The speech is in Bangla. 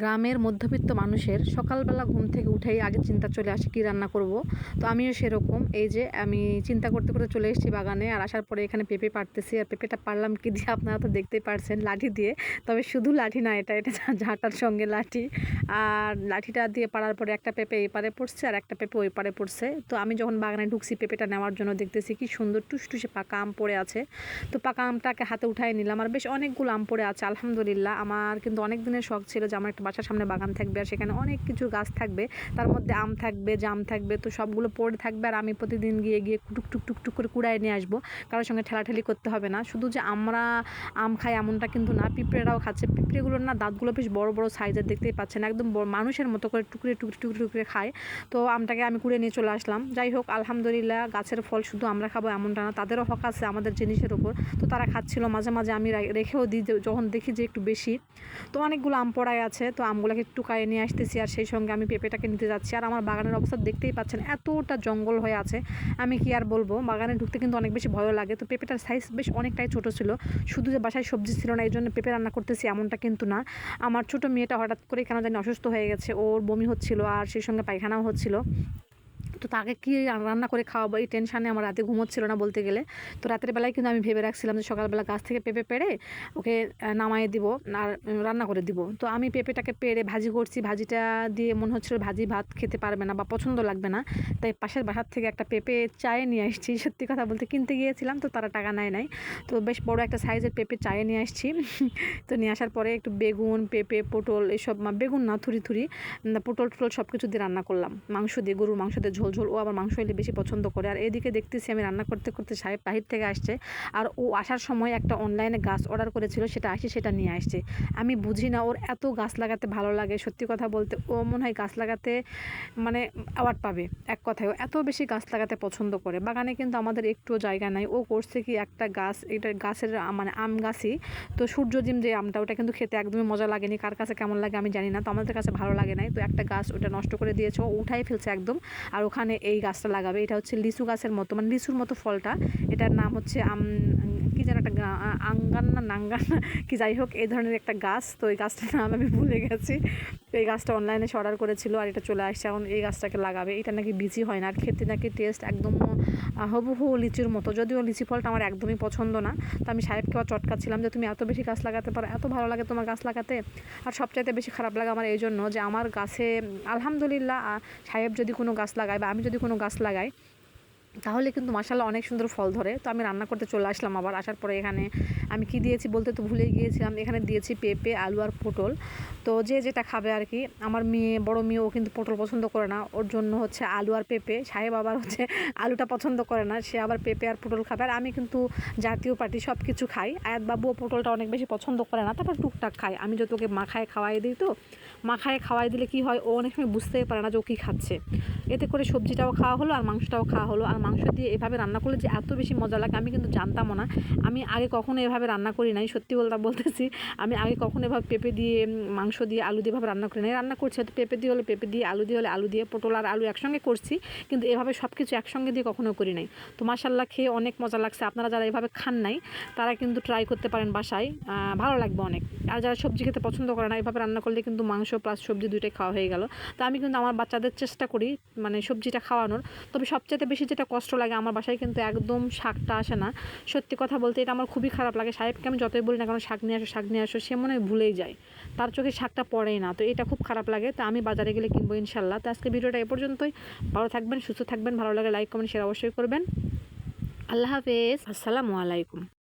গ্রামের মধ্যবিত্ত মানুষের সকালবেলা ঘুম থেকে উঠেই আগে চিন্তা চলে আসে, কী রান্না করব? তো আমিও সেরকম। এই যে আমি চিন্তা করতে করতে চলে এসেছি বাগানে আর আসার পরে এখানে পেঁপে পারতেছি আর পেঁপেটা পারলাম কি দিয়ে আপনারা তো দেখতেই পারছেন লাঠি দিয়ে। তবে শুধু লাঠি না, এটা এটা ঝাঁটার সঙ্গে লাঠি। আর লাঠিটা দিয়ে পাড়ার পরে একটা পেঁপে এই পারে পড়ছে আর একটা পেঁপে ওই পারে পড়ছে। তো আমি যখন বাগানে ঢুকছি পেঁপেটা নেওয়ার জন্য দেখতেছি কি সুন্দর টুসটুসে পাকা আম পড়ে আছে। তো পাকা আমটাকে হাতে উঠাই নিলাম আর বেশ অনেকগুলো আম পড়ে আছে, আলহামদুলিল্লাহ। আমার কিন্তু অনেক দিনের শখ ছিল যে আমার একটা বাসার সামনে বাগান থাকবে আর সেখানে অনেক কিছু গাছ থাকবে। তার মধ্যে আম থাকবে, জাম থাকবে, তো সবগুলো পড়ে থাকবে আর আমি প্রতিদিন গিয়ে গিয়ে টুক টুক টুক টুক করে কুড়ায় নিয়ে আসব। কারোর সঙ্গে ঠেলাঠেলি করতে হবে না। শুধু যে আমরা আম খাই এমনটা কিন্তু না, পিঁপড়েরাও খাচ্ছে। পিঁপড়েগুলোর না দাঁতগুলো বেশ বড় বড় সাইজের দেখতেই পাচ্ছেন। একদম মানুষের মতো করে টুকরে টুকরে টুকরে টুকরে খায়। তো আমটাকে আমি কুড়ে নিয়ে চলে আসলাম। যাই হোক, আলহামদুলিল্লাহ গাছের ফল শুধু আমরা খাব এমনটা না, তাদেরও হক আছে আমাদের জিনিসের ওপর। তো তারা খাচ্ছিল, মাঝে মাঝে আমি রেখেও দিই যখন দেখি যে একটু বেশি। তো অনেকগুলো আম পড়ায় আছে। তো আমগুলোকে একটু কায়ে নিয়ে আসতেছি আর সেই সঙ্গে আমি পেঁপেটাকে নিতে যাচ্ছি। আর আমার বাগানের অবস্থা দেখতেই পাচ্ছেন, এতটা জঙ্গল হয়ে আছে। আমি কি আর বলব, বাগানে ঢুকতে কিন্তু অনেক বেশি ভয় লাগে। তো পেঁপেটার সাইজ বেশ অনেকটাই ছোট ছিল। শুধু যে বাসায় সবজি ছিল না এই জন্য পেঁপে রান্না করতেছি এমনটা কিন্তু না। আমার ছোট মেয়েটা হঠাৎ করে কেন জানি অসুস্থ হয়ে গেছে, ওর বমি হচ্ছিল আর সেই সঙ্গে পায়খানাও হচ্ছিল। তো তাকে কি রান্না করে খাওয়াবো? এই টেনশানে আমার রাতে ঘুমোচ্ছিল না বলতে গেলে। তো রাতের বেলায় কিন্তু আমি ভেবে রাখছিলাম যে সকালবেলা গাছ থেকে পেঁপে পেড়ে ওকে নামায়ে দিব আর রান্না করে দিব। তো আমি পেঁপেটাকে পেড়ে ভাজি করছি। ভাজিটা দিয়ে মনে হচ্ছিল ভাজি ভাত খেতে পারবে না বা পছন্দ লাগবে না। তাই পাশের বাসার থেকে একটা পেঁপে চায়ে নিয়ে আসছি। সত্যি কথা বলতে কিনতে গিয়েছিলাম তো তারা টাকা নেয় নাই। তো বেশ বড় একটা সাইজের পেঁপে চায়ে নিয়ে আসছি। তো নিয়ে আসার পরে একটু বেগুন, পেঁপে, পটল এসব বেগুন না, থুরি থুরি পটল টটল সব কিছু দিয়ে রান্না করলাম। মাংস দিয়ে, গরুর মাংস দিয়ে ঝোল ঝোল ও আবার মাংস হলে বেশি পছন্দ করে। আর এদিকে দেখতেছি আমি রান্না করতে করতে সাহেব বাহির থেকে আসছে। আর ও আসার সময় একটা অনলাইনে গাছ অর্ডার করেছিল, সেটা আসি সেটা নিয়ে আসছে। আমি বুঝি না ওর এত গাছ লাগাতে ভালো লাগে। সত্যি কথা বলতে ও মনে হয় গাছ লাগাতে মানে অ্যাওয়ার্ড পাবে, এক কথায়। ও এত বেশি গাছ লাগাতে পছন্দ করে। বাগানে কিন্তু আমাদের একটুও জায়গা নাই। ও করছে কি একটা গাছ, এটা গাছের মানে আম গাছই। তো সূর্যজিম যে আমটা, ওটা কিন্তু খেতে একদমই মজা লাগেনি। কার কাছে কেমন লাগে আমি জানি না। তো আমাদের কাছে ভালো লাগে নাই। তো একটা গাছ ওটা নষ্ট করে দিয়েছে। ও উঠাই ফেলছে একদম। আর ওখানে এই গাছটা লাগাবে। এটা হচ্ছে লিচু গাছের মতো মানে লিচুর মতো ফলটা। এটার নাম হচ্ছে আম কি যেন একটা আঙ্গান না নাঙ্গান, কি যাই হোক, এই ধরনের একটা গাছ। তো এই গাছটার নাম আমি ভুলে গেছি। তো এই গাছটা অনলাইনে অর্ডার করেছিল আর এটা চলে আসছে। এখন এই গাছটাকে লাগাবে। এটা নাকি বিচি হয় না। আর খেতে নাকি টেস্ট একদম হুবহু লিচির মতো। যদিও লিচি ফলটা আমার একদমই পছন্দ না। তো আমি সাহেবকে আবার চটকাচ্ছিলাম যে, তুমি এত বেশি গাছ লাগাতে পারো। এত ভালো লাগে তোমার গাছ লাগাতে। আর সবচাইতে বেশি খারাপ লাগে আমার এই জন্য যে, আমার গাছে, আলহামদুলিল্লাহ সাহেব যদি কোনো গাছ লাগায় বা আমি যদি কোনো গাছ লাগাই তাহলে কিন্তু মাসাল্লাহ অনেক সুন্দর ফল ধরে। তো আমি রান্না করতে চলে আসলাম আবার, আসার পরে এখানে আমি কি দিয়েছি বলতে তো ভুলে গিয়েছিলাম। এখানে দিয়েছি পেঁপে, আলু আর পটল। তো যে যেটা খাবে আর কি, আমার মেয়ে, বড় মেয়ে ও কিন্তু পটল পছন্দ করে না। ওর জন্য হচ্ছে আলু আর পেঁপে। সাহেব আবার হচ্ছে আলুটা পছন্দ করে না, সে আবার পেঁপে আর পটল খাবে। আর আমি কিন্তু জাতীয় পার্টি সব কিছু খাই। আয়াত বাবুও পটলটা অনেক বেশি পছন্দ করে না, তারপর টুকটাক খাই আমি যত ওকে মাখায় খাওয়াই দিই তো, মাখায় খাওয়াই দিলে কি হয়? ও অনেক সময় বুঝতেই পারে না যে ও কী খাচ্ছে। এতে করে সবজিটাও খাওয়া হলো আর মাংসটাও খাওয়া হলো। আর মাংস দিয়ে এভাবে রান্না করলে যে এত বেশি মজা লাগে আমি কিন্তু জানতামও না। আমি আগে কখনো এভাবে রান্না করি নাই, সত্যি বলতে বলতেছি। আমি আগে কখনো এভাবে পেঁপে দিয়ে মাংস দিয়ে আলু দিয়ে এভাবে রান্না করি নাই। রান্না করছি হয়তো পেঁপে দিয়ে হলে পেঁপে দিয়ে, আলু দিয়ে হলে আলু দিয়ে, পটল আর আলু একসঙ্গে করছি, কিন্তু এভাবে সব কিছু একসঙ্গে দিয়ে কখনো করি নাই। তো মাসাল্লাহ খেয়ে অনেক মজা লাগছে। আপনারা যারা এভাবে খান নাই, তারা কিন্তু ট্রাই করতে পারেন বাসায়। ভালো লাগবে অনেক। আর যারা সবজি খেতে পছন্দ করে না, এভাবে রান্না করলে কিন্তু মাংস প্লাস সবজি দুইটাই খাওয়া হয়ে গেল। তো আমি কিন্তু আমার বাচ্চাদের চেষ্টা করি মানে সবজিটা খাওয়ানোর। তবে সবচেয়ে বেশি যেটা কষ্ট লাগে আমার বাসায় কিন্তু একদম শাকটা আসে না। সত্যি কথা বলতে এটা আমার খুবই খারাপ লাগে। সাহেবকে আমি যতই বলি না কারণ শাক নিয়ে আসো, শাক নিয়ে আসো, সে মনে হয় ভুলেই যায়। তার চোখে শাকটা পড়েই না। তো এটা খুব খারাপ লাগে। তো আমি বাজারে গেলে কিনবো ইনশাল্লাহ। তো আজকে ভিডিওটা এ পর্যন্তই। ভালো থাকবেন, সুস্থ থাকবেন, ভালো লাগে লাইক কমেন্ট শেয়ার অবশ্যই করবেন। আল্লাহ হাফেজ। আসসালামু আলাইকুম।